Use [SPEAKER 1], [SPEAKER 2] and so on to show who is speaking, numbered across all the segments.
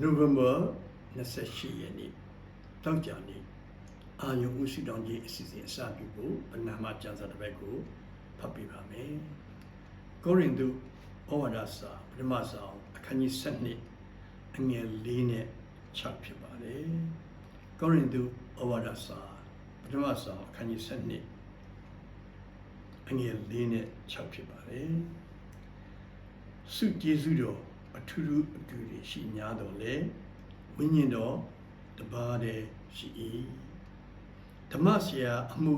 [SPEAKER 1] နိုဝင်ဘာ28ရက်နေ့တောက်ကြနေ့အာယုံဥရှိတောင်ကြီးအစီအစဉ်အစပြုဖို့ပဏာမကျမ်းစာတစ်ပတ်ကိုဖတ်ပြပါမယ်။ကိုရင်သူဩဝါဒစာပထမဆောင်အခန်းကြီး7အငယ်၄နဲ့6ဖြစ်ပါတယ်။ကိုရင်သူဩဝါဒစာပထမဆောင်အခန်းကြီး7အငယ်၄နဲ့6ဖြစ်ပါတယ်။စုကျေးဇူးတော် အထူးထူးအတူတွေရှိများတော်လေဝိညာဉ်တော်တပါးတည်းရှိ၏ဓမ္မဆရာအမှု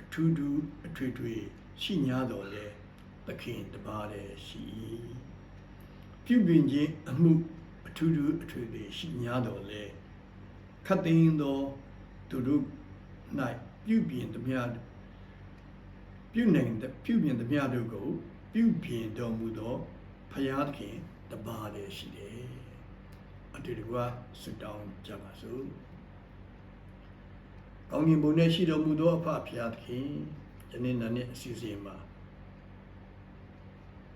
[SPEAKER 1] အထူးထူးအထွေထွေရှိညာတော်လေသခင်တပါးတည်းရှိ၏ပြုပြင်ခြင်းအမှုအထူးထူးအထွေထွေရှိညာတော်လေခတ်သိမ်းသောသူတို့၌ပြုပြင်သည်များပြုနိုင်ပြုပြင်သည်များတို့ကို ပြုပြင်တော်မူသောဖရာသခင် တပါးလည်းရှိတယ်အတူတကွဆုတောင်းကြပါစို့ကောင်းကင်ဘုံနဲ့ရှိတော်မူသောအဖဖယားသခင်ယနေ့နေ့အစီအစဉ်မှာ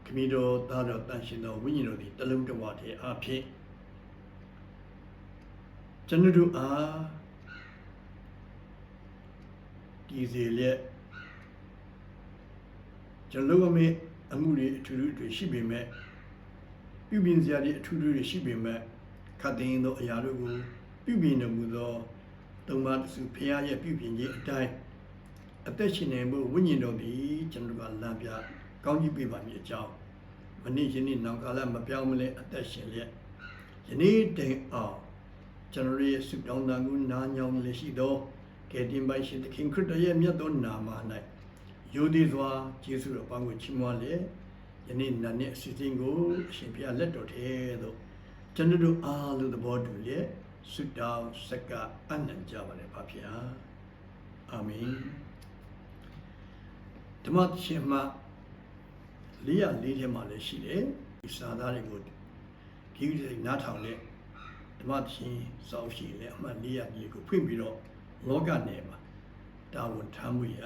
[SPEAKER 1] ခမီတော်သားတော်တန်ရှင်တော်ဝိညာဉ်တော်သည်တလုံးတဝတည်းအဖြစ်ကျွန်တော်တို့အားဒီစီလက်ကျွန်တော်တို့အမေအမှုတွေအထူးထူးတွေရှိပေမဲ့ ပြုပြင်စရာတွေအထူးထူးတွေရှိပေမဲ့ခတ်သိမ်းသောအရာတို့ကိုပြုပြင်တော်မူသောသုံးပါးတစုဖရာရဲ့ပြုပြင်ခြင်းအတိုင်းအသက်ရှင်နေမှုဝိညာဉ်တော်သည်ကျွန်တော်တို့ကလမ်းပြကောင်းကြီးပေးပါမည်အကြောင်းမနေ့ယနေ့နောက်ကာလမပြောင်းမလဲအသက်ရှင်လျက်ယနေ့တိုင်အောင်ကျွန်တော်ရဲ့ဆုတောင်းတန်ကိုနားညောင်းလက်ရှိသောကယ်တင်ပိုင်ရှင်သခင်ခရစ်တော်ရဲ့မြတ်သောနာမ၌ယိုသည်စွာယေရှုတော်ပေါင်းကိုချီးမွမ်းလျက် ယနေ့နာနဲ့အစီအစဉ်ကိုအရှင်ဘုရားလက်တော်ထဲသို့ကျွန်တော်တို့အားလုံးသဘောတူလျက်ဆုတောင်းစကအနံ့ကြပါလေပါဗျာအာမင်ဓမ္မရှင်မှာလေးရလေးထဲမှာလည်းရှိတယ်ဒီစာသားတွေကိုဒီလိုနားထောင်တဲ့ဓမ္မရှင်စောင့်ရှိလေအမှတ်လေးရလေးကိုဖွင့်ပြီးတော့လောကနယ်မှာတာဝန်ထမ်းမှုရ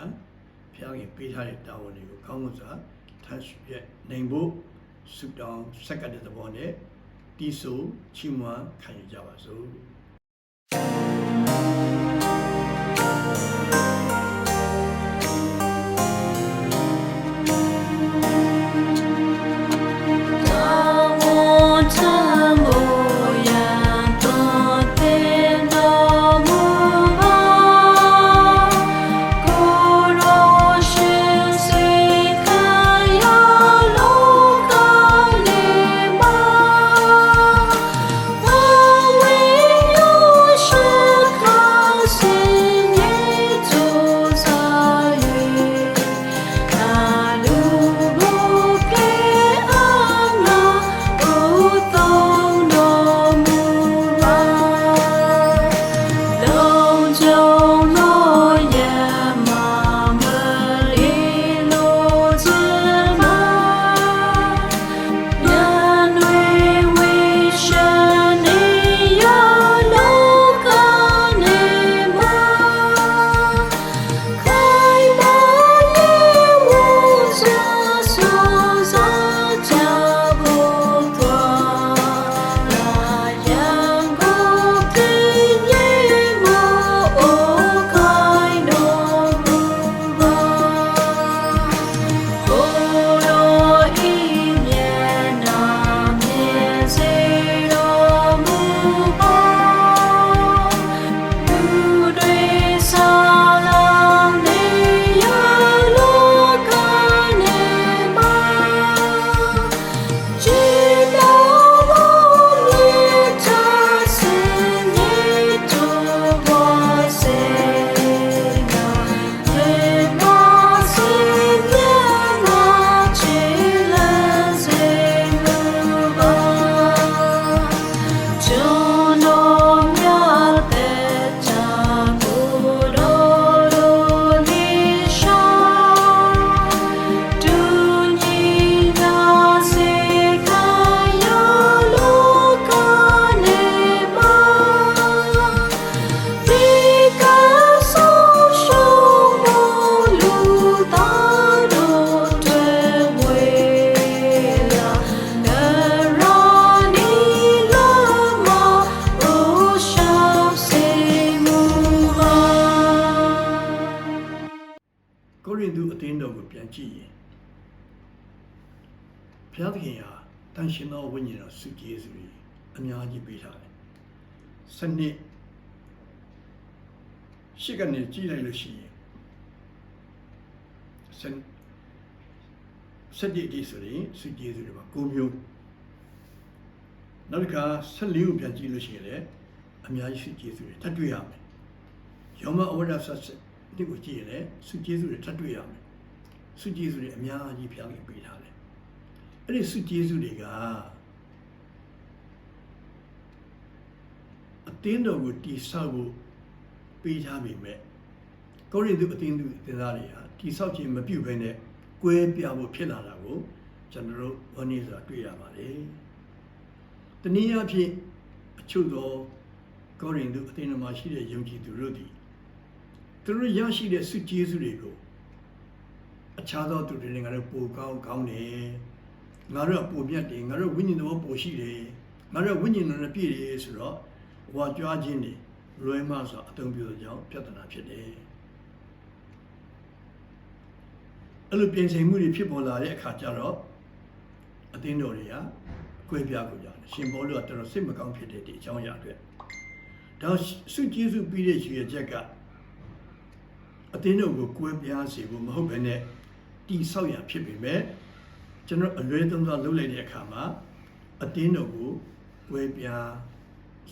[SPEAKER 1] ဖျားခင်ပေးထားတဲ့တာဝန်တွေကိုကောင်းမွန်စွာ ထမ်းရွက်နိုင်ဖို့ဆုတောင်းဆက်ကတဲ့သဘောနဲ့တီးဆိုချီးမွမ်းခံယူကြပါစို့ ဘုရားသခင်ဟာတန်ရှင်သောဝိညာဉ်တော်စုကျေးဇူးတွေအများကြီးပေးထားတယ်စနစ်ရှိကနေကြည့်လိုက်လို့ရှိရင်စနစက်တိတိဆိုရင်စုကျေးဇူးတွေပါ၉မျိုးနောက်တစ်ခါ14ကိုပြန်ကြည့်လို့ရှိရင်လည်းအများကြီးစုကျေးဇူးတွေထပ်တွေ့ရမယ်ယောမအဝဒဆတ်ဒီကိုကြည့်ရင်လည်းစုကျေးဇူးတွေထပ်တွေ့ရမယ်စုကျေးဇူးတွေအများကြီးဖျားခင်ပေးထားတယ် အဲ့ဒီစုကျေးဇူးတွေကအတင်းတော်ကိုတိဆောက်ဖို့ပေးထားမိမဲ့ကောရိန္သုအတင်းသူသင်သားတွေဟာတိဆောက်ခြင်းမပြုဘဲနဲ့ကွဲပြားဖို့ဖြစ်လာတာကိုကျွန်တော်တို့ဝန်းနေစွာတွေ့ရပါတယ်။တနည်းအားဖြင့်အချို့သောကောရိန္သုအတင်းတော်မှာရှိတဲ့ယုံကြည်သူတို့သည်သူတို့ရရှိတဲ့စုကျေးဇူးတွေကိုအခြားသောသူတွေနဲ့ငါတို့ပိုကောင်းကောင်းတယ် ငါတို့ကပိုမြတ်တယ်ငါတို့ဝိညာဉ်တော်ပိုရှိတယ်ငါတို့ဝိညာဉ်တော်နဲ့ပြည့်တယ်ဆိုတော့ဝါကြွားခြင်းတွေလွယ်မှဆိုအသုံးပြုသောကြောင့်ပြဿနာဖြစ်တယ်အဲ့လိုပြင်ဆင်မှုတွေဖြစ်ပေါ်လာတဲ့အခါကျတော့အသင်းတော်တွေကကွဲပြားကုန်ကြတယ်ရှင်ဘောလို့ကတော်တော်စိတ်မကောင်းဖြစ်တဲ့ဒီအကြောင်းအရာတွေဒါစုကျေးဇူးပြီးတဲ့ရွေချက်ကအသင်းတော်ကိုကွဲပြားစေဖို့မဟုတ်ဘဲနဲ့တိဆောက်ရဖြစ်ပေမဲ့ ကျွန်တော်အလွဲသုံးစားလုပ်လိုက်တဲ့အခါမှာအတင်းတော်ကိုကွဲပြား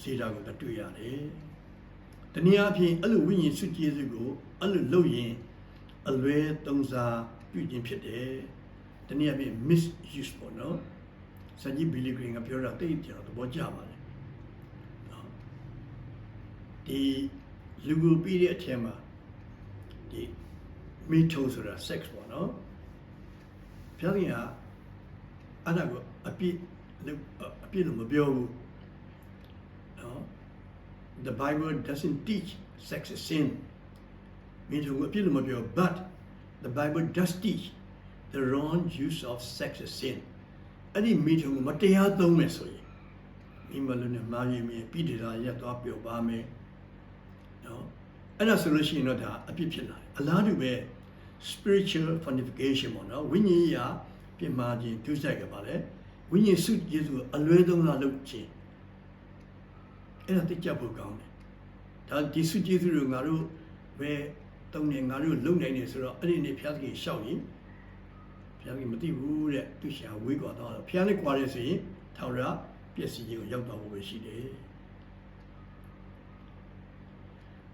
[SPEAKER 1] စေတာကိုတွေ့ရတယ်။တနည်းအားဖြင့်အဲ့လိုဝိညာဉ်စုကျေးဇူးကိုအဲ့လိုလုပ်ရင်အလွဲသုံးစားပြုခြင်းဖြစ်တယ်။တနည်းအားဖြင့် misuse ပေါ့နော်။စัจ jin ဘီလီဂရင်းကပြောတာတိတ်ကျွန်တော်သဘောကျပါတယ်။နော်။ဒီလူကိုပြီးတဲ့အထက်မှာဒီမိထုံဆိုတာ sex ပေါ့နော်။ဘုရားခင်က အဲ့ဒါကိုအပြစ်လို့အပြစ်လို့မပြောဘူး။ No, the Bible doesn't teach sex is sin. မိထုံကိုအပြစ်လို့မပြော but the Bible does teach the wrong use of sex is sin. အဲ့ဒီမိထုံကိုမတရားသုံးမယ်ဆိုရင်မိမလုံးနဲ့မာရီမင်းပြည်တရာရက်သွားပျော်ပါမယ်။နော်အဲ့ဒါဆိုလို့ရှိရင်တော့ဒါအပြစ်ဖြစ်လာတယ်။အလားတူပဲ spiritual fornication ပေါ့နော်ဝိညာဉ်ရေးရာ ပြင်မာခြင်းဒုစရိုက်ကပါလေဝိညာဉ်စုယေရှုအလွဲသုံးလာလုပ်ခြင်းအဲ့ဒါတိကျဖို့ကောင်းတယ်ဒါဒီစုကျေးဇူးတွေငါတို့ပဲတုံးနေငါတို့လုံနိုင်နေဆိုတော့အဲ့ဒီနေ့ဘုရားသခင်ရှောက်ရင်ဘုရားသခင်မသိဘူးတဲ့သူရှာဝေးကွာတော့ဘုရားနဲ့ကွာရဆိုရင်ထောင်ရပျက်စီးခြင်းကိုရောက်တော့ဖို့ပဲရှိတယ်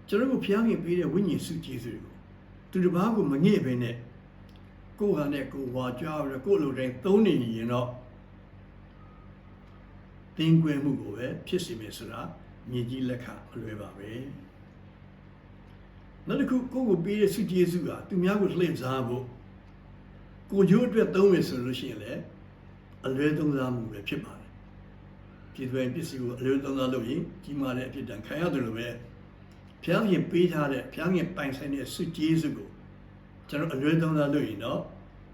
[SPEAKER 1] ကျွန်တော်တို့ဘုရားခင်ပေးတဲ့ဝိညာဉ်စုကျေးဇူးတွေကိုသူတစ်ပါးကိုမငဲ့ပဲနဲ့ ကိုယ်ဟာနဲ့ကိုယ်ဝါကြွားပြီးကိုယ်လိုတိုင်းသုံးနေရင်တော့တင်းကွဲမှုကိုပဲဖြစ်စီမယ်ဆိုတာမြေကြီးလက်ခံမလွယ်ပါပဲနောက်တစ်ခုကိုယ့်ကိုပေးတဲ့စုကျေးဇူးကသူများကိုလှည့်စားဖို့ကိုကျိုးအတွက်သုံးမယ်ဆိုလို့ရှိရင်လည်းအလွဲသုံးစားမှုပဲဖြစ်ပါတယ်ပြည်သွင်းပစ္စည်းကိုအလွဲသုံးစားလုပ်ရင်ကြီးမားတဲ့အဖြစ်တန်ခံရတယ်လို့ပဲဘုရားရှင်ပေးထားတဲ့ဘုရားရှင်ပိုင်ဆိုင်တဲ့စုကျေးဇူးကို ကျွန်တော်အလွဲသုံးစားလုပ်ရင်တော့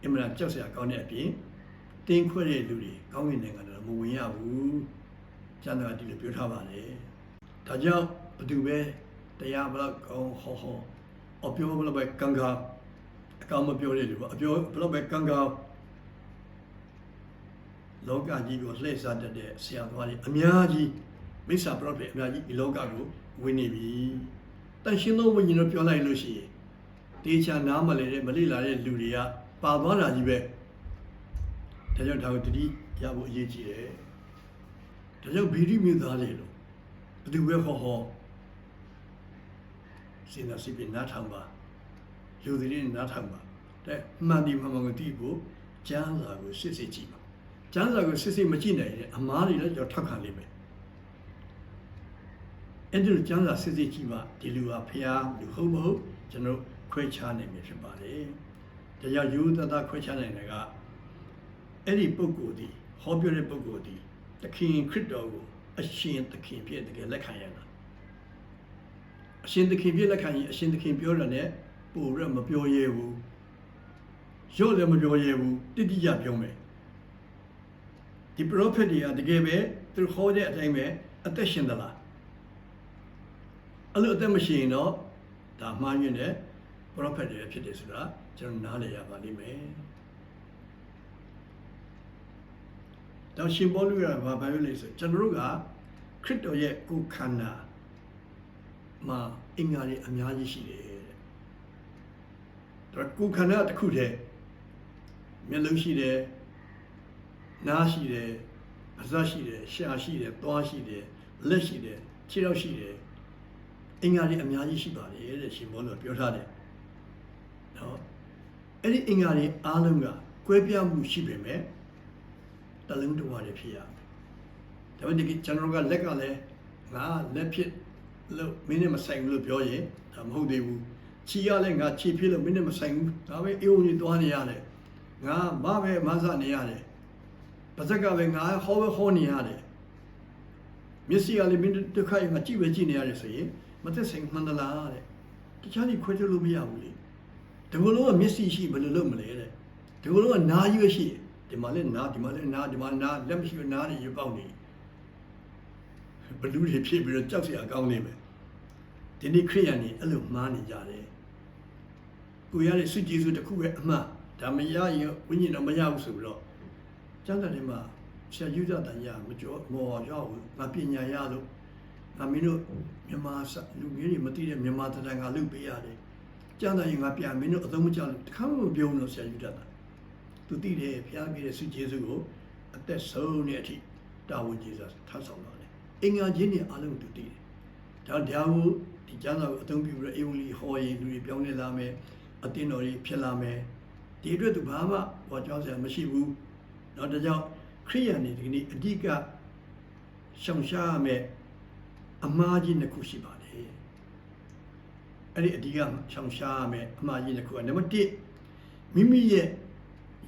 [SPEAKER 1] အမှန်ကြောက်စရာကောင်းတဲ့အပြင်တင်းခွဲတဲ့လူတွေကောင်းကင်နိုင်ငံတော်မဝင်ရဘူးကျမ်းစာဒီလိုပြောထားပါတယ်ဒါကြောင့်ဘသူပဲတရားဘလောက်ကောင်းဟောဟောအပြောဘလောက်ပဲကံကားအကောင်မပြောတဲ့လူပေါ့အပြောဘလောက်ပဲကံကားလောကကြီးကိုလှည့်စားတတ်တဲ့ဆရာတော်တွေအများကြီးမိစ္ဆာပရောဖက်အများကြီးဒီလောကကိုဝင်နေပြီတန်ရှင်းသောဝိညာဉ်တော်ပြောလိုက်လို့ရှိရင် တေချာနားမလဲတဲ့မလိလာတဲ့လူတွေကပါသွားတာကြီးပဲဒါကြောင့်ဒါကိုတတိရဖို့အရေးကြီးတယ်ဒါကြောင့်ဗီဒီမြို့သားတွေလို့ဘယ်သူပဲဟောဟောစဉ်းစားစိတ်ပြနားထောင်ပါလူတွေနဲ့နားထောင်ပါတဲ့မှန်ဒီမှန်မှန်ကိုသိဖို့ကျမ်းစာကိုစစ်စစ်ကြည့်ပါကျမ်းစာကိုစစ်စစ်မကြည့်နိုင်ရင်အမားတွေလည်းကြောက်ထောက်ခံလိမ့်မယ်အဲ့ဒီလိုကျမ်းစာစစ်စစ်ကြည့်ပါဒီလူဟာဖျားလူဟုတ်မဟုတ်ကျွန်တော် ခွဲခြားနိုင်မှာဖြစ်ပါတယ်ဒါကြောင့်ယူသတခွဲခြားနိုင်တယ်ကအဲ့ဒီပုဂ္ဂိုလ်ဒီဟောပြောတဲ့ပုဂ္ဂိုလ်ဒီသခင်ခရစ်တော်ကိုအရှင်သခင်ဖြစ်တကယ်လက်ခံရတာအရှင်သခင်ဖြစ်လက်ခံရင်အရှင်သခင်ပြောတယ်နဲ့ပို့ရမပြောရဲဘူးရော့လည်းမပြောရဲဘူးတိတိကျပြောမယ်ဒီ prophet တွေကတကယ်ပဲသူဟောတဲ့အတိုင်းပဲအသက်ရှင်သလားအဲ့လိုအသက်မရှိရင်တော့ဒါမှားယွ င်းတဲ့ prophet တွေဖြစ်တယ်ဆိုတာကျွန်တော်နားလည်ရပါလိမ့်မယ်တော့ရှင်ဘောလူကဘာဘာလို့လဲဆိုကျွန်တော်တို့ကခရစ်တော်ရဲ့ကိုယ်ခန္ဓာမှာအင်္ဂါတွေအများကြီးရှိတယ်တဲ့တော့ကိုယ်ခန္ဓာတစ်ခုတည်းမျက်လုံးရှိတယ်နားရှိတယ်အစရှိတယ်ရှားရှိတယ်သွားရှိတယ်လက်ရှိတယ်ခြေထောက်ရှိတယ်အင်္ဂါတွေအများကြီးရှိပါတယ်တဲ့ရှင်ဘောလူကပြောထားတယ် နော်အဲ့ဒီအင်္ဂါတွေအားလုံးကကွဲပြားမှုရှိပေမဲ့တလုံးတဝါတွေဖြစ်ရမယ်ဒါပေမဲ့ဒီကျွန်တော်တို့ကလက်ကလည်းငါလက်ဖြစ်လို့မင်းနဲ့မဆိုင်ဘူးလို့ပြောရင်ဒါမဟုတ်သေးဘူးခြေရလည်းငါခြေဖြစ်လို့မင်းနဲ့မဆိုင်ဘူးဒါပဲအေးဝင်ကြီးသွားနေရတယ်ငါမပဲမဆနေရတယ်ပါဇက်ကပဲငါဟောပဲဟောနေရတယ်မျက်စိကလည်းမင်းဒုက္ခရငါကြည့်ပဲကြည့်နေရတယ်ဆိုရင်မသက်ဆိုင်မှန်သလားတဲ့တခြားကြီးခွဲထုတ်လို့မရဘူးလေ ဒီလိုလုံးကမျက်စိရှိဘယ်လိုလုပ်မလဲတဲ့ဒီလိုလုံးကနားရွေးရှိဒီမှာလည်းနားဒီမှာလည်းနားဒီမှာနားလက်မရှိဘူးနားတွေရွေးပေါက်နေဘလူးတွေဖြစ်ပြီးတော့ကြောက်စရာကောင်းနေမယ်ဒီနေ့ခရိယန်တွေအဲ့လိုမှားနေကြတယ်ကိုရတဲ့စွကျေစုတစ်ခုပဲအမှန်ဒါမရရင်ဝိညာဉ်တော့မရဘူးဆိုပြီးတော့ကျမ်းစာထဲမှာဆရာယူဒတန်ရမကြောမော်ရောက်ဘူးငါပညာရလို့ငါမင်းတို့မြန်မာလူမျိုးတွေမသိတဲ့မြန်မာတန်ကလုပ်ပေးရတယ် ကြံ့သာရင်ငါပြန်မင်းတို့အသုံးမချလို့တခါမှမပြောဘူးလို့ဆရာယူတတ်တာသူသိတယ်ဖျားပြည့်တဲ့ဆုကျေးဇူးကိုအသက်ဆုံးတဲ့အထိတာဝန်ကျေးဇူးထားဆောင်လာတယ်အင်္ဂါချင်းနဲ့အားလုံးသူသိတယ်ဒါဒါကိုဒီကျမ်းစာကိုအသုံးပြုပြီးတော့အေဝံဂေလိဟောရင်လူတွေပြောင်းလဲလာမယ်အသင်းတော်တွေဖြစ်လာမယ်ဒီအတွက်သူဘာမှဟောကြောင်းစရာမရှိဘူး။နောက်တစ်ကြောင်ခရိယန်တွေဒီနေ့အဓိကရှောင်ရှားရမယ်အမှားကြီးနှစ်ခုရှိပါတယ် အဲ့ဒီအဓိကရှောင်ရှားရမယ်အမှားကြီးနှစ်ခုကနံပါတ်1မိမိရဲ့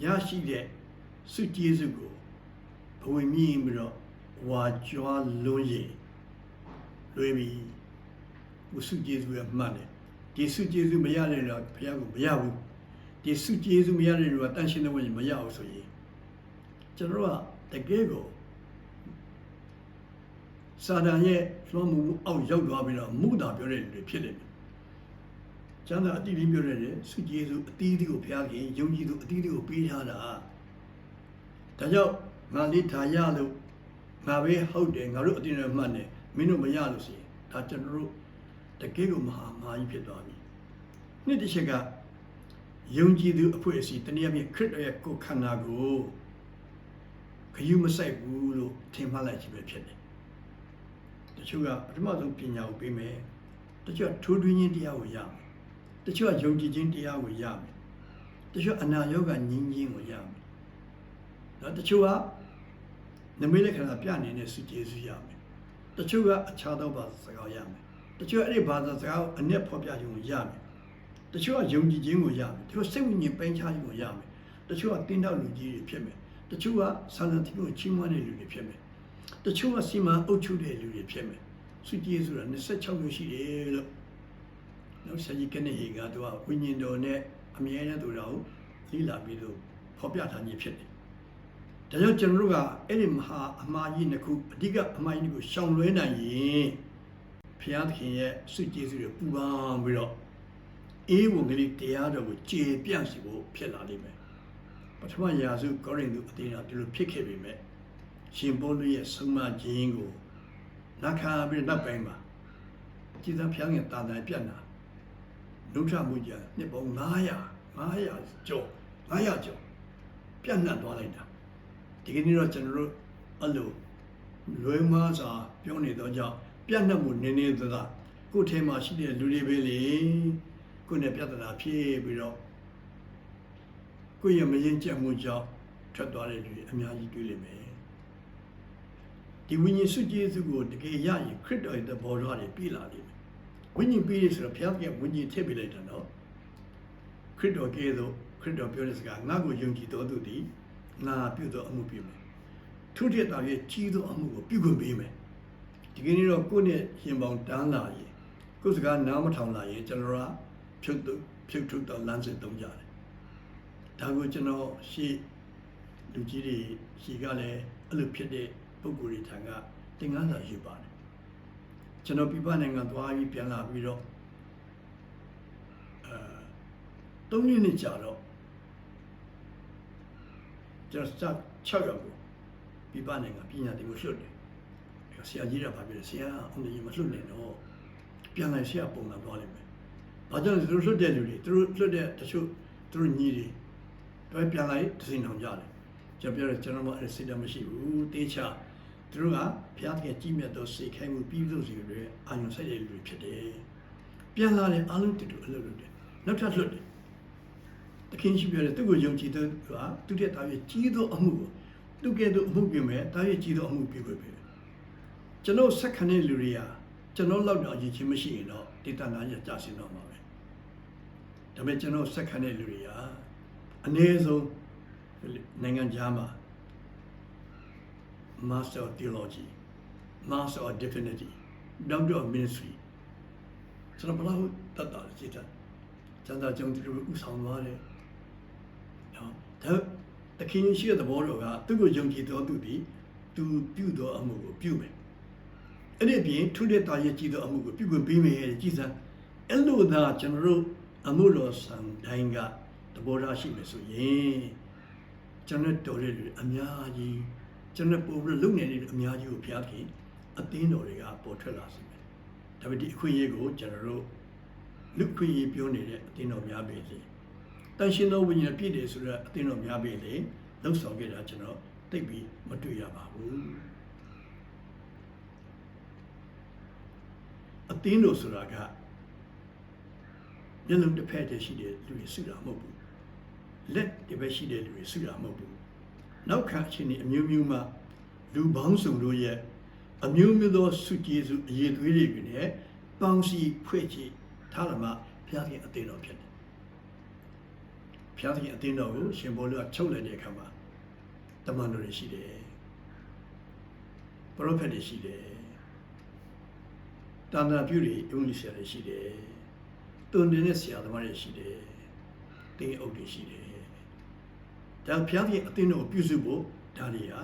[SPEAKER 1] ရရှိတဲ့စုကြည်စုကိုဘဝင်မြင်ပြီးတော့ဝါကြွားလွန်းရည်လွေးပြီးဝစုကြည်စုရဲ့မှတ်တယ်ဒီစုကြည်စုမရတဲ့တော့ဘုရားကိုမရဘူးဒီစုကြည်စုမရတဲ့တော့တန်ရှင်းတဲ့ဝိညာဉ်မရဘူးဆိုရင်ကျွန်တော်ကတကယ်ကိုစာတန်ရဲ့လွှမ်းမှုအောက်ရောက်သွားပြီးတော့မုတာပြောတဲ့လူတွေဖြစ်နေတယ် ကျမ်းစာအတိအကျပြောတဲ့စုကျေးဇူးအတီးတီးကိုဘုရားခင်ယုံကြည်သူအတီးတီးကိုပေးထားတာဒါကြောင့်ငါလေးဒါရလို့ငါပဲဟုတ်တယ်ငါတို့အတင်းနဲ့မှတ်တယ်မင်းတို့မရလို့ရှိရင်ဒါကျွန်တော်တို့တကယ်ကိုမဟာမာကြီးဖြစ်သွားပြီနှစ်တစ်ချက်ကယုံကြည်သူအဖွဲ့အစည်းတနည်းအားဖြင့်ခရစ်တော်ရဲ့ကိုယ်ခန္ဓာကိုခယူမဆိုင်ဘူးလို့ထင်မှတ်လိုက်ခြင်းပဲဖြစ်တယ်တချို့ကပထမဆုံးပညာကိုပေးမယ်တချို့ကထိုးထွင်းခြင်းတရားကိုရမယ် တချို့ကယုံကြည်ခြင်းတရားကိုရမယ်တချို့အနာရောဂါငြင်းခြင်းကိုရမယ်နော်တချို့ကနမိတ်လက္ခဏာပြနေတဲ့စုကျေစုရမယ်တချို့ကအခြားသောဘာသာစကားရမယ်တချို့အဲ့ဒီဘာသာစကားကိုအ내ဖော်ပြခြင်းကိုရမယ်တချို့ကယုံကြည်ခြင်းကိုရမယ်တချို့စိတ်ဝိညာဉ်ပိုင်းခြားခြင်းကိုရမယ်တချို့ကတင်းတောက်လူကြီးတွေဖြစ်မယ်တချို့ကဆန္ဒတိကိုချီးမွမ်းတဲ့လူတွေဖြစ်မယ်တချို့ကစီမံအုပ်ချုပ်တဲ့လူတွေဖြစ်မယ်စုကျေဆိုတာ26မျိုးရှိတယ်လို့ နောက်ဆက်ကြီးကနေဟေကတော့ဝိညာဉ်တော်နဲ့အမြဲတမ်းသူတော်ကိုလိလာပြီးတော့ဖော်ပြထားခြင်းဖြစ်တယ်ဒါကြောင့်ကျွန်တော်တို့ကအဲ့ဒီမဟာအမှားကြီးနှစ်ခုအဓိကအမှားကြီးနှစ်ခုရှောင်လွဲနိုင်ရင်ဘုရားသခင်ရဲ့စွကျေးဇူးတွေပူပန်ပြီးတော့အေးဝင်ကလေးတရားတော်ကိုကျေပြန့်စီဖို့ဖြစ်လာလိမ့်မယ်ပထမရာစုကောရိန္သုအသင်းတော်ဒီလိုဖြစ်ခဲ့ပြီမဲ့ရှင်ပေါလုရဲ့ဆုံးမခြင်းကိုနခါပြီးနောက်ပိုင်းမှာကြည်သာဖျားငယ်တာတိုင်ပြတ်နာ ဒုထမှုကြနှစ်ပေါင်း900 900ကျော်900ကျော်ပြတ်နှံ့သွားလိုက်တာဒီကနေ့တော့ကျွန်တော်တို့အဲ့လိုလွယ်မားစွာပြောနေတော့ကြောင့်ပြတ်နှံ့မှုနည်းနည်းသာကိုယ်ထဲမှာရှိတဲ့လူတွေပဲလေကိုယ်နဲ့ပြဿနာဖြစ်ပြီးတော့ကိုယ့်ရဲ့မရင်ကျက်မှုကြောင့်ထွက်သွားတဲ့လူတွေအများကြီးတွေ့လိမ့်မယ်ဒီဝိညာဉ်စုကျေးဇူးကိုတကယ်ရရင်ခရစ်တော်ရဲ့သဘောထားတွေပြည်လာလိမ့်မယ် ဝိညာဉ်ပြီးရဆိုတော့ဘုရားကဝိညာဉ်ထည့်ပေးလိုက်တာနော်ခရစ်တော်ကဲသို့ခရစ်တော်ပြောတဲ့စကားငါ့ကိုယုံကြည်တော်သူသည်ငါပြုသောအမှုပြုမယ်သူတည်းတော်ရဲ့ကြီးသောအမှုကိုပြုခွင့်ပေးမယ်ဒီကနေ့တော့ကိုယ့်နဲ့ရှင်ပေါင်တန်းလာရင်ကိုယ်စကားနားမထောင်လာရင်ကျွန်တော်ကဖြုတ်ဖြုတ်ထုတ်တော့လမ်းစဉ်သုံးကြတယ်ဒါကိုကျွန်တော်ရှေ့လူကြီးတွေရှေ့ကလည်းအဲ့လိုဖြစ်တဲ့ပုံကိုယ်တွေထံကသင်္ကန်းစာယူပါတယ် ကျွန်တော်ပြပနိုင်ငံသွားပြီးပြန်လာပြီးတော့အဲ၃နှစ်နှစ်ကြာတော့ကျွန်တော်စ6ရောက်ကိုပြပနိုင်ငံပညာတွေကိုလွှတ်တယ်အဲဆရာကြီးကဘာပြောလဲဆရာအောင်ကြီးမလွှတ်နဲ့တော့ပြန်လာဆရာပုံလာသွားလိမ့်မယ်ဘာကြောင့်လဲသူတို့လွှတ်တဲ့လူတွေသူတို့လွှတ်တဲ့တချို့သူတို့ညီတွေတော့ပြန်လာရင်ဒစိန်အောင်ကြတယ်ကျွန်တော်ပြောတယ်ကျွန်တော်မအဲ့စိတ်ဓာတ်မရှိဘူးတေးချ သူတို့ကဘုရားသခင်ကြီးမြတ်သောစိတ်ခိုင်းမှုပြီးလို့စီတွေအာယုံဆိုင်တဲ့လူတွေဖြစ်တယ်ပြန်လာတယ်အားလုံးတူတူအလုပ်လုပ်တယ်နောက်ထပ်လွှတ်တယ်တခင်ရှိပြတယ်သူ့ကိုယုံကြည်တဲ့သူကသူတဲ့တာရဲ့ကြီးသောအမှုကိုသူကဲ့သို့အမှုပြုမယ်တာရဲ့ကြီးသောအမှုပြုခဲ့ပြီကျွန်တော်ဆက်ခံတဲ့လူတွေကကျွန်တော်လောက်တော့အရေးချင်းမရှိရင်တော့ဒေသနာရကြာစင်တော့မှာပဲဒါပေမဲ့ကျွန်တော်ဆက်ခံတဲ့လူတွေကအနည်းဆုံးနိုင်ငံခြားမှာ Master of Theology Master of Divinity Doctor of Ministry ကျွန်တော်ဘလောက်တတ်တာလဲစိတ်ထားကျန်တာကြောင့်ဒီလိုဥဆောင်သွားတယ်နော်ဒါတခင်ရှိတဲ့သဘောတော်ကသူ့ကိုယုံကြည်တော်သူသည်သူပြုတော်အမှုကိုပြုမယ်အဲ့ဒီအပြင်ထုတဲ့တာရဲ့ကြည်တော်အမှုကိုပြုခွင့်ပေးမယ်ကြည်စမ်းအဲ့လိုသာကျွန်တော်တို့အမှုတော်ဆံတိုင်းကသဘောထားရှိမယ်ဆိုရင်ကျွန်တော်တော်တဲ့လူအများကြီး ကျွန်တော်ပို့ပြီးလုံနေနေအများကြီးကိုဖျားခင်အသင်းတော်တွေကပေါ်ထွက်လာစေမယ်ဒါပေမဲ့ဒီအခွင့်အရေးကိုကျွန်တော်တို့လူခွင့်ရေးပြောနေတဲ့အသင်းတော်များပဲလေတန်ရှင်သောဝိညာဉ်ပြည့်တယ်ဆိုတော့အသင်းတော်များပဲလေလှုပ်ဆောင်ခဲ့တာကျွန်တော်သိပြီးမတွေ့ရပါဘူးအသင်းတော်ဆိုတာကမျက်လုံးတစ်ဖက်တည်းရှိတဲ့လူတွေစုတာမဟုတ်ဘူးလက်တစ်ဖက်ရှိတဲ့လူတွေစုတာမဟုတ်ဘူး နောက်ခါအချင်းဒီအမျိုးမျိုးမှလူပေါင်းစုံတို့ရဲ့အမျိုးမျိုးသောစုကျေးစုအရေးသွေးတွေနဲ့ပေါင်းစည်းဖွဲ့ကြည့်ထားလာမှဘုရားခင်အသင်းတော်ဖြစ်တယ်ဘုရားခင်အသင်းတော်ကိုရှင်ဘောလူကချုပ်လိုက်တဲ့အခါမှာတမန်တော်တွေရှိတယ်ပရောဖက်တွေရှိတယ်တာနာပြုတွေအုံးကြီးဆရာတွေရှိတယ်တွန်တင်တဲ့ဆရာသမားတွေရှိတယ်တင်းအုပ်တွေရှိတယ် ဒါဘုရားခင်အသင်းတော်ကိုပြုစုဖို့ဒါတွေဟာ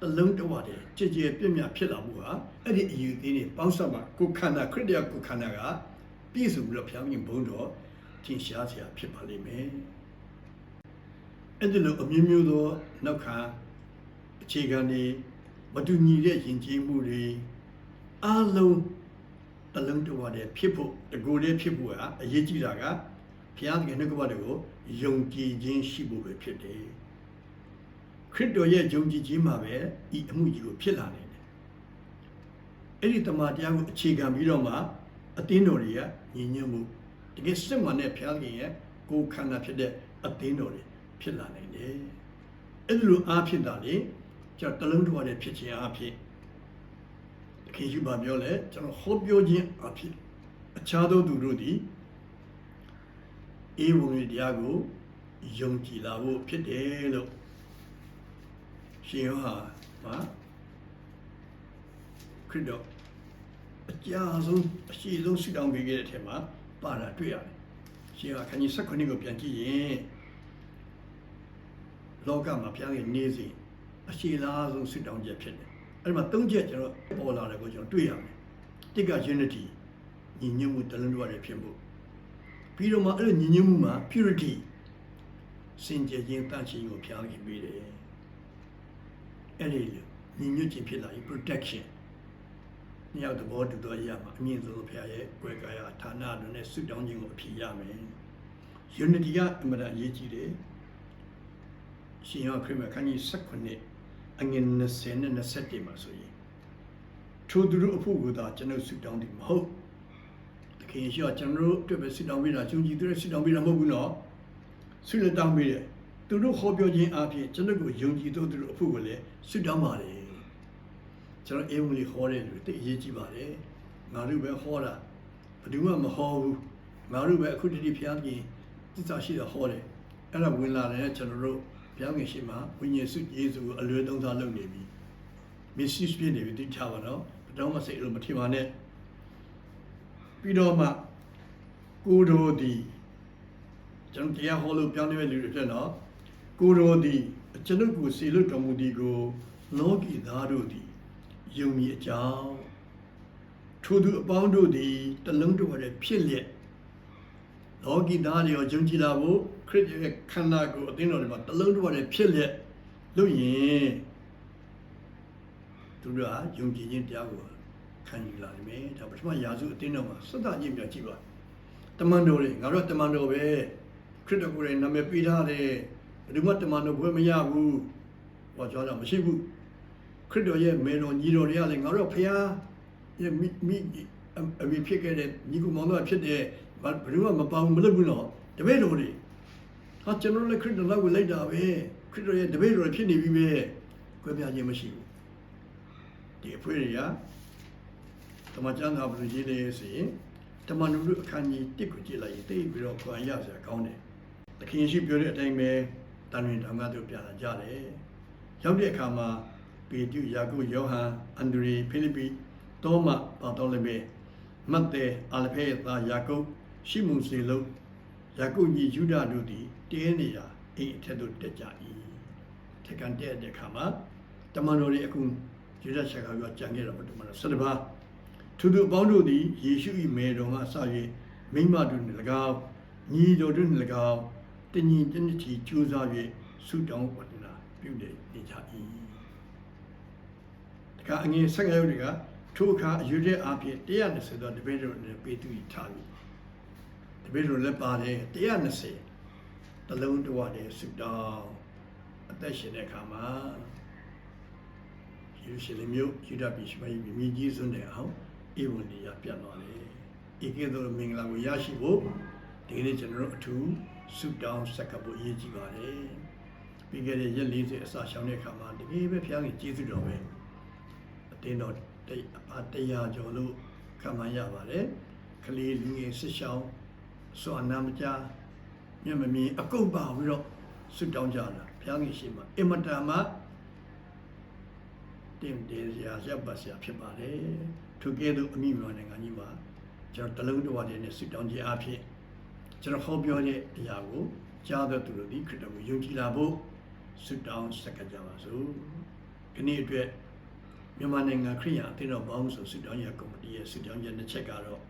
[SPEAKER 1] တလုံးတဝတည်းကြည်ကြည်ပြည့်မြတ်ဖြစ်လာမှုဟာအဲ့ဒီအယူသေးတွေပေါင်းစပ်မှကိုယ်ခန္ဓာခရစ်တရားကိုယ်ခန္ဓာကပြည့်စုံပြီးတော့ဘုရားခင်ဘုန်းတော်ထင်ရှားစရာဖြစ်ပါလိမ့်မယ်အဲ့ဒီလိုအမျိုးမျိုးသောနောက်ခံအခြေခံတွေမတူညီတဲ့ယဉ်ကျေးမှုတွေအားလုံးတလုံးတဝတည်းဖြစ်ဖို့တကူလေးဖြစ်ဖို့ဟာအရေးကြီးတာကဘုရားခင်နှုတ်ကပတ်တော်ကိုယုံကြည်ခြင်းရှိဖို့ပဲဖြစ်တယ် ခရစ်တော်ရဲ့ယုံကြည်ခြင်းမှာပဲဤအမှုကြီးကိုဖြစ်လာနိုင်တယ်။အဲ့ဒီတမန်တရားကိုအခြေခံပြီးတော့မှအသင်းတော်တွေကညီညွတ်မှုတကယ်စစ်မှန်တဲ့ဘုရားခင်ရဲ့ကိုယ်ခန္ဓာဖြစ်တဲ့အသင်းတော်တွေဖြစ်လာနိုင်တယ်။အဲ့ဒီလိုအားဖြစ်တာလေကျွန်တော်တလုံးတော်တဲ့ဖြစ်ခြင်းအားဖြင့်တခင်ယူပါပြောလဲကျွန်တော်ဟောပြောခြင်းအားဖြင့်အခြားသောသူတို့သည်အေဝံဂေလိတရားကိုယုံကြည်လာဖို့ဖြစ်တယ်လို့ ရှင်ယောဟာမှာခရစ်တော်အကြာဆုံးအရှိဆုံးဆုတောင်းပေးခဲ့တဲ့အထက်မှာပါတာတွေ့ရတယ်။ရှင်ယောဟာခန်းကြီး၁၉ကိုပြန်ကြည့်ရင်လောကမှာဘုရားရဲ့နေစဉ်အရှိလားဆုံးဆုတောင်းချက်ဖြစ်တယ်။အဲ့ဒီမှာ၃ချက်ကျွန်တော်ပေါ်လာတယ်ကိုကျွန်တော်တွေ့ရမယ်။တစ်က unity ညီညွတ်မှုတလုံးတွဲရဖြစ်မှုပြီးတော့မှအဲ့ဒီညီညွတ်မှုမှာ purity စင်ကြယ်ခြင်းတန့်ခြင်းကိုဘုရားခင်ပေးတယ်။ အဲ့ဒီညီညွတ်ခြင်းဖြစ်လာရင် protection ညောက်သဘောတူသောအရာမှာအမြင့်ဆုံးဘုရားရဲ့ကွယ်ကာယဌာနတို့နဲ့ဆုတောင်းခြင်းကိုအဖြစ်ရမယ်။ unity ကအမှန်တန်အရေးကြီးတယ်။ရှင်ယောခရစ်မခန်းကြီး16အငယ်20နဲ့21မှာဆိုရင်ထိုသူတို့အဖို့ကသာကျွန်တော်ဆုတောင်းတယ်မဟုတ်။တခင်ရှိကကျွန်တော်တို့အတွက်ပဲဆုတောင်းပေးတာကျုံကြည်သူတွေဆုတောင်းပေးတာမဟုတ်ဘူးနော်။ဆုလက်တောင်းပေးတယ်။ သူတို့ဟောပြောခြင်းအပြင်ကျွန်တော်ကိုယုံကြည်သူတို့အဖို့ကိုလည်းဆုတောင်းပါတယ်။ကျွန်တော်အေဝံလေးဟောတဲ့လူတိတ်အရေးကြီးပါတယ်။ငါတို့ပဲဟောတာဘယ်သူမှမဟောဘူး။ငါတို့ပဲအခုတည်းဖျားပြင်သစ္စာရှိတာဟောတယ်။အဲ့ဒါဝင်လာတယ်ကျွန်တော်တို့ဘုရားငယ်ရှိမှဝိညာဉ်စုယေရှုကိုအလွယ်သုံးစားလုပ်နေပြီ။ misuse ဖြစ်နေပြီတိချပါတော့။ဘယ်တော့မှစိတ်လို့မထင်ပါနဲ့။ပြီးတော့မှကိုယ်တော်ဒီကျွန်တော်တရားဟောလို့ပြောင်းလဲလူတွေဖြစ်တော့ ကိုယ်တော်ဒီကျွန်ုပ်ကိုစေလွတ်တော်မူသည်ကိုလောကီသားတို့သည်ယုံကြည်အကြောင်းထိုသူအပေါင်းတို့သည်တလုံးတော်ရဖြစ်လျက်လောကီသားတွေရောယုံကြည်လာဖို့ခရစ်ရဲ့ခန္ဓာကိုယ်အသင်းတော်တွေမှာတစ်လုံးတစ်ဝက်နဲ့ဖြစ်လျက်လို့ရင်သူတို့ကယုံကြည်ခြင်းတရားကိုခံယူလာနိုင်မယ်ဒါပထမရာစုအသင်းတော်မှာစသချင်းပြကြည့်ပါတမန်တော်တွေငါတို့ကတမန်တော်ပဲခရစ်တော်ကိုယ်ရဲ့နာမည်ပေးထားတ ယ်ဘယ်သူမှတမန်တော်ဘွဲမရဘူးဟောကြောတာမရှိဘူးခရစ်တော်ရဲ့မေတော်ညီတော်တွေကလည်းငါတို့ဖခင်ရဲ့မိမိအမိဖြစ်ခဲ့တဲ့ညီကောင်မောင်တို့ဖြစ်တဲ့ဘယ်သူမှမပေါဘူးမလုပ်ဘူးနော်တပည့်တော်တွေဟာကျွန်တော်လည်းခရစ်တော်လောက်ကိုလိုက်တာပဲခရစ်တော်ရဲ့တပည့်တော်ဖြစ်နေပြီပဲကြွယ်ပြခြင်းမရှိဘူးဒီအဖွေတွေကတမန်ကျမ်းစာဘယ်လိုရေးလဲဆိုရင်တမန်တော်တို့အခန်းကြီး1ကိုကြည့်လိုက်ရင်တိတ်ပြီးတော့ခွန်ရစရာကောင်းတယ်သခင်ရှိပြောတဲ့အတိုင်းပဲ တန်ရင်ဓမ္မတို့ပြန်လာကြတယ်ရောက်တဲ့အခါမှာပေတရုယာကုပ်ယောဟန်အန္ဒြေဖိလိပ္ပိသောမပါတော်လည်းပဲမတ်တေအာလဖေသားယာကုပ်ရှိမုန်စေလုံးယာကုပ်ကြီးယူဒတို့သည်တင်းနေရာအိမ်အထက်သို့တက်ကြ၏ထက်ကန်တဲ့တဲ့အခါမှာတမန်တော်တွေအခုယူဒဆက်ကပြောကြံခဲ့တော့တမန်တော်၁၁ပါးသူတို့အပေါင်းတို့သည်ယေရှု၏မေတော်မှအစ၍မိမ္မတို့နှင့်၎င်းညီတော်တို့နှင့်၎င်း တညီတညချီကြိုးစား၍ဆုတောင်းပတနာပြုနေနေကြ၏တခါအငယ်ဆက်ရုပ်တွေကထိုအခါအယူတဲ့အဖြစ်120သောတပည့်တို့နဲ့ပေတူထားပြီတပည့်တို့လည်းပါတယ်120တလုံးတဝတဲ့ဆုတောင်းအသက်ရှင်တဲ့အခါမှာယေရှုလမျိုးယူဒပိရှမကြီးမြည်ကြီးစွန်းတဲ့အောင်ဧဝံဂေယပြတ်သွားတယ်။ဤကဲ့သို့မင်္ဂလာကိုရရှိဖို့ဒီနေ့ကျွန်တော်တို့အထူး ဆုတောင်းဆက်ကပ်ဖို့အရေးကြီးပါတယ်။ပြီးခဲ့တဲ့ရက်40အစရှောင်းတဲ့အခါမှာတကယ်ပဲဖျားကြီးကျေးဇူးတော်ပဲအတင်းတော်အတရားကျော်လို့ခံမှရပါတယ်။ကလေးလူငယ်ဆစ်ရှောင်းစွာနာမကြမျက်မမြင်အကုတ်ပါပြီးတော့ဆုတောင်းကြတာဖျားကြီးရှိမှအင်မတန်မှတင်တယ်ရာရပ်ပါစရာဖြစ်ပါတယ်ထိုကဲ့သို့အမိမြန်မာနိုင်ငံကြီးမှာကျွန်တော်တလုံးတော်တဲ့နဲ့ဆုတောင်းခြင်းအဖြစ် ကျွန်တော်ဟောပြောတဲ့အရာကိုကြားတဲ့သူတို့ဒီခရစ်တော်ကိုယုံကြည်လာဖို့ဆုတောင်းဆက်ကကြပါစို့ဒီနေ့အတွက်မြန်မာနိုင်ငံခရိယာအသင်းတော်ပေါင်းစုဆုတောင်းရကော်မတီရဲ့ဆုတောင်းရတစ်ချက်ကတော့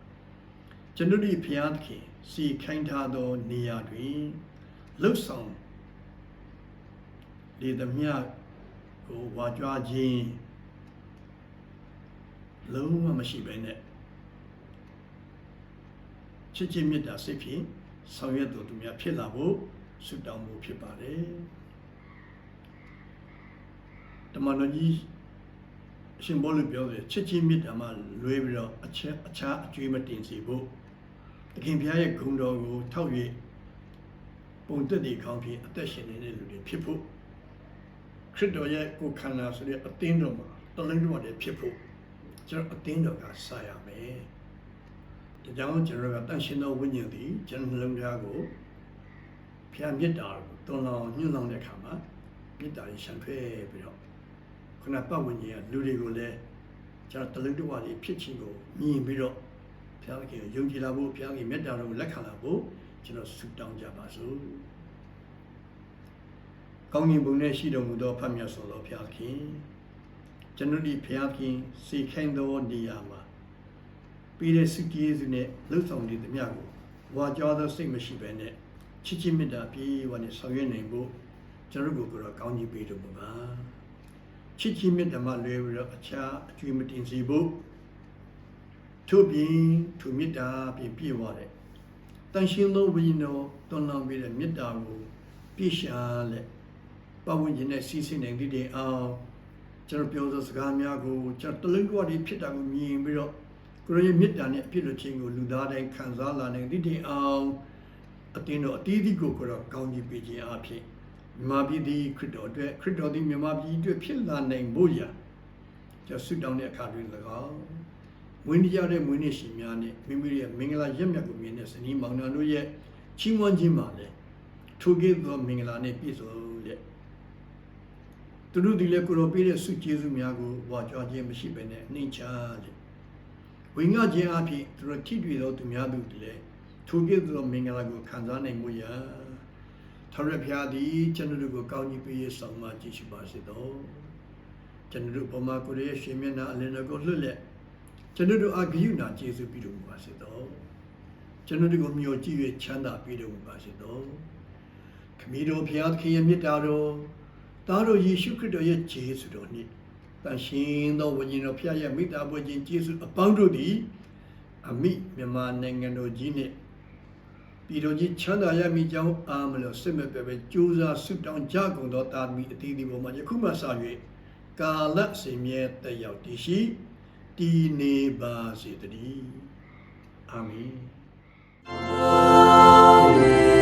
[SPEAKER 1] ကျွန်တော်ဒီဖျားသခင်စီခိုင်းထားသောနေရာတွင်လှုပ်ဆောင်လေသမျှကိုဝါကြွားခြင်းလုံးဝမရှိဘဲနဲ့ချစ်ချင်းမေတ္တာစိတ်ဖြင့် ဆောင်ရွက်တော်သူများဖြစ်လာဖို့ဆုတောင်းမှုဖြစ်ပါတယ်တမန်တော်ကြီးအရှင်ဘောလူပြောတယ်ချစ်ချင်းမေတ္တာမှလွဲပြီးတော့အချက်အခြားအကျွေးမတင်စေဖို့သခင်ဘုရားရဲ့ဂုဏ်တော်ကိုထောက်၍ပုံသက်တွေကောင်းဖြင့်အသက်ရှင်နေတဲ့လူတွေဖြစ်ဖို့ခရစ်တော်ရဲ့ကိုယ်ခန္ဓာဆိုတဲ့အသင်းတော်မှာတလုံးတော်တည်းဖြစ်ဖို့ကျွန်တော်အသင်းတော်ကစာရမယ်။ ဒါကြောင့်ကျွန်တော်ကတန်ရှင်သောဝိညာဉ်သည်ကျွန်တော်နှလုံးသားကိုဖျားမြစ်တာကိုတွန်းလောင်းညှို့လောင်းတဲ့အခါမှာမြစ်တာရှံထွဲပြီးတော့ခုနပတ်ဝန်းကျင်ကလူတွေကိုလည်းကျွန်တော်တလုံးတော်လေးဖြစ်ခြင်းကိုမြင်ပြီးတော့ဖျားခင်ယုံကြည်လာဖို့ဖျားခင်မေတ္တာတော်ကိုလက်ခံလာဖို့ကျွန်တော်ဆုတောင်းကြပါစို့။ကောင်းကင်ဘုံနဲ့ရှိတော်မူသောဖတ်မြတ်စွာသောဘုရားခင်ကျွန်တော်ဒီဘုရားခင်စေခိုင်းသောနေရာမှာ ပြီးတဲ့စုကျေးဇူးနဲ့လှုပ်ဆောင်နေသမျှကိုဝါကြောသောစိတ်မရှိဘဲနဲ့ချစ်ချင်းမေတ္တာပြေဝနဲ့ဆောင်ရွက်နိုင်ဖို့ကျွန်တော်တို့ကိုတော့ကောင်းကြီးပေးတော်မူပါချစ်ချင်းမေတ္တာမှလွယ်ပြီးတော့အခြားအကျွေးမတင်စီဖို့ထို့ပြင်ထိုမေတ္တာပြင်ပြည့်ဝတဲ့တန်ရှင်းသောဝိညာဉ်တော်တွန်းလောင်းပေးတဲ့မေတ္တာကိုပြည့်ရှာလက်ပတ်ဝန်းကျင်နဲ့စီးစိနေတဲ့အောင်ကျွန်တော်ပြောသောစကားများကိုကျွန်တော်တလုံးကွာဒီဖြစ်တာကိုမြင်ပြီးတော့ ကိုရရဲ့မေတ္တာနဲ့အပြည့်လို့ခြင်းကိုလူသားတိုင်းခံစားလာနိုင်တဲ့အောင်အတင်းတော်အတီးတီးကိုကိုတော့ကောင်းကြီးပေးခြင်းအဖြစ်မြမပြည်သည်ခရစ်တော်အတွက်ခရစ်တော်သည်မြမပြည်အတွက်ဖြစ်လာနိုင်ဖို့ရာကျွန်ဆုတောင်းတဲ့အခါတွင်၎င်းဝိညာဉ်ရတဲ့မွေးနေ့ရှင်များနဲ့မိမိရဲ့မင်္ဂလာရက်မြတ်ကိုမြင်တဲ့ဇနီးမောင်နှံတို့ရဲ့ချီးမွမ်းခြင်းပါလေထိုကဲ့သို့မင်္ဂလာနဲ့ပြည့်စုံတဲ့သူတို့ဒီလေကိုရောပေးတဲ့ဆုကျေးဇူးများကိုဝါကြွားခြင်းမရှိဘဲနဲ့နှိမ်ချတဲ့ ဝိငါခြင်းအဖြစ်သူတို့ထိတွေ့သောသူများတို့ဒီလေထိုကဲ့သို့မင်္ဂလာကိုခံစားနိုင်မှုရာထာဝရဘုရားသည်ကျွန်တော်တို့ကိုကောင်းကြီးပေးရဆောင်မကြည့်ရှိပါစေသောကျွန်တော်တို့ဘုမာကိုရဲ့ရှင်မျက်နှာအလင်းတော်ကိုလွတ်လက်ကျွန်တော်တို့အာဂိယုနာကျေးဇူးပြုတော်မူပါစေသောကျွန်တော်တို့ကိုမျှော်ကြည့်၍ချမ်းသာပေးတော်မူပါစေတော့ခမည်းတော်ဘုရားသခင်ရဲ့မြတ်တာတော်သားတော်ယေရှုခရစ်တော်ရဲ့ခြေဆုတော်နှင့် တန်ရှင်သောဝိညာဉ်တော်ဖျားရဲ့မိတ္တာပွဲခြင်းကျေးဇူးအပေါင်းတို့သည်အမိမြန်မာနိုင်ငံတော်ကြီးနှင့်ပြည်တော်ကြီးချမ်းသာရမည်ကြောင်းအာမလို့စစ်မဲ့ပဲပဲကြိုးစားဆုတောင်းကြကုန်သောတာသမီအသီးသီးပေါ်မှာယခုမှစ၍ကာလစင်မြဲတက်ရောက်တည်ရှိတည်နေပါစေတည်းအာမင်
[SPEAKER 2] Amen.